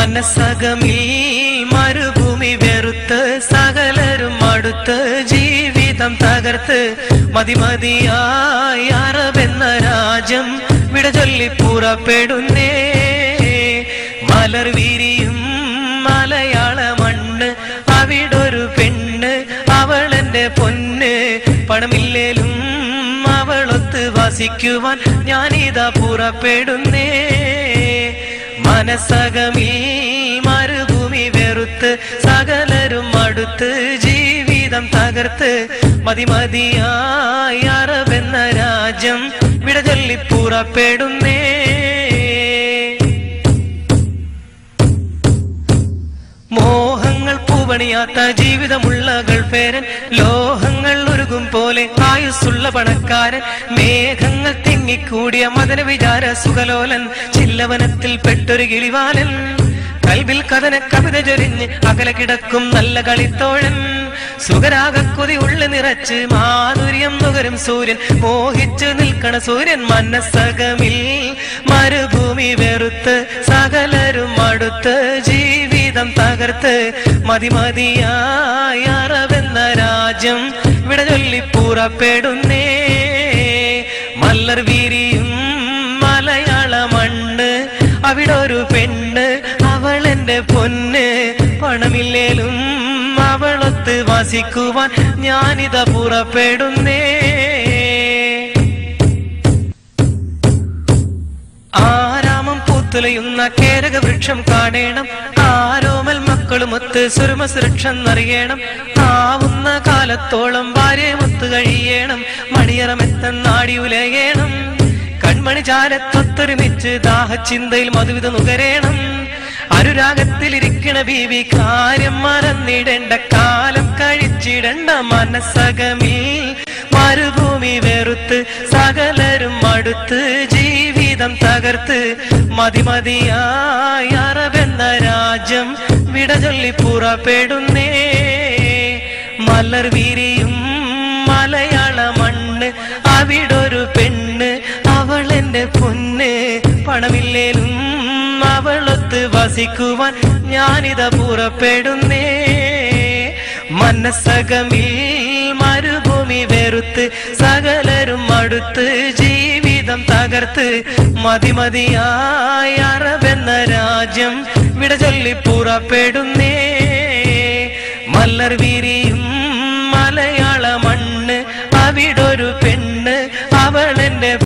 മനസ്സകമിൽ മരുഭൂമി വെറുത്ത് സകലരും അടുത്ത് ജീവിതം തകർത്ത് മതിമതിയായി അറബെന്ന രാജ്യം വിട ചൊല്ലി പുറപ്പെടുന്നേ. മലർ വിരിയും മലയാള മണ്ണ് അവിടൊരു പെണ്ണ് അവളെന്റെ പൊന്ന്. പണമില്ലേലും അവളൊത്ത് വസിക്കുവാൻ ഞാനിതാ പുറപ്പെടുന്നേ. മനസ്സകമിൽ മരുഭൂമി വെറുത്ത് സകലരും അടുത്ത് ജീവിതം തകർത്ത് മതിമതിയായി അറബെന്ന രാജ്യം വിടചൊല്ലിപ്പുറപ്പെടുന്നേ ചൊല്ലി പേരൻ ജീവിതമുള്ള ഗൾഫേരൻ ലോഹങ്ങൾ ഉരുകും പോലെ ആയുസ്സുള്ള പണക്കാരൻ. മേഘങ്ങൾ തിങ്ങിക്കൂടിയ മദന വിചാര സുഖലോലൻ. ചില്ലവനത്തിൽ പെട്ടൊരു കിളിവാലൻ. കൽവിൽ കഥന കവിത ചൊരിഞ്ഞ് അകലെ കിടക്കും നല്ല കളിത്തോഴൻ. സുഖരാഗക്കൊതി ഉള്ളു നിറച്ച് മാധുര്യം നുകരും സൂര്യൻ. മോഹിച്ചു നിൽക്കണ സൂര്യൻ മനസ്സകമിൽ. മരുഭൂമി വെറുത്ത് സകലരും അടുത്ത് ജീവിതം തകർത്ത് മതിമതിയായ അറവെന്ന രാജ്യം വിട ചൊല്ലി പുറപ്പെടുന്നേ. മല്ലർ വീരിയും മലയാള മണ്ണ് അവിടെ ഒരു പെണ്ണ് അവളെന്റെ പൊന്ന്. പണമില്ലേലും അവളൊത്ത് വസിക്കുവാൻ ഞാനിത പുറപ്പെടുന്നേ. ആരാമം പൂത്തുലയുന്ന കേരക വൃക്ഷം കാണേണം ആരോമൽ മക്കളുമൊത്ത് സുരമ സുരക്ഷന്നറിയണം ആവുന്ന കാലത്തോളം ഭാര്യമൊത്ത് കഴിയണം. മണിയറമെത്തന്നാടി ഉലയേണം. കൺമണി ചാരത്തൊത്തൊരുമിച്ച് ദാഹചിന്തയിൽ മധുവിത നുകരേണം. അനുരാഗത്തിലിരിക്കണ ബീവി കാര്യം മറന്നിടേണ്ട. കാലം കഴിച്ചിടണ്ട മനസ്സകമീ. മരുഭൂമി വെറുത്ത് സകലരും അടുത്ത് ജീവിതം തകർത്ത് മതിമതിയായി അറബെന്ന രാജ്യം വിട ചൊല്ലി പുറപ്പെടുന്നേ. മലർ വിരിയും മലയാള മണ്ണ് അവിടൊരു പെണ്ണ് അവളെന്റെ പൊന്ന്. പണമില്ലേലും അവളൊത്ത് വസിക്കുവാൻ ഞാനിത പുറപ്പെടുന്നേ. മനസ്സകമിൽ മരുഭൂമി വെറുത്ത് സകലരും അടുത്ത് ജീവിതം തകർത്ത് മതിമതിയായ അറബെന്ന രാജ്യം വിട ചൊല്ലി പുറപ്പെടുന്നേ. മല്ലർ വിരിയും മലയാള മണ്ണ് അവിടൊരു പെണ്ണ് അവളെന്റെ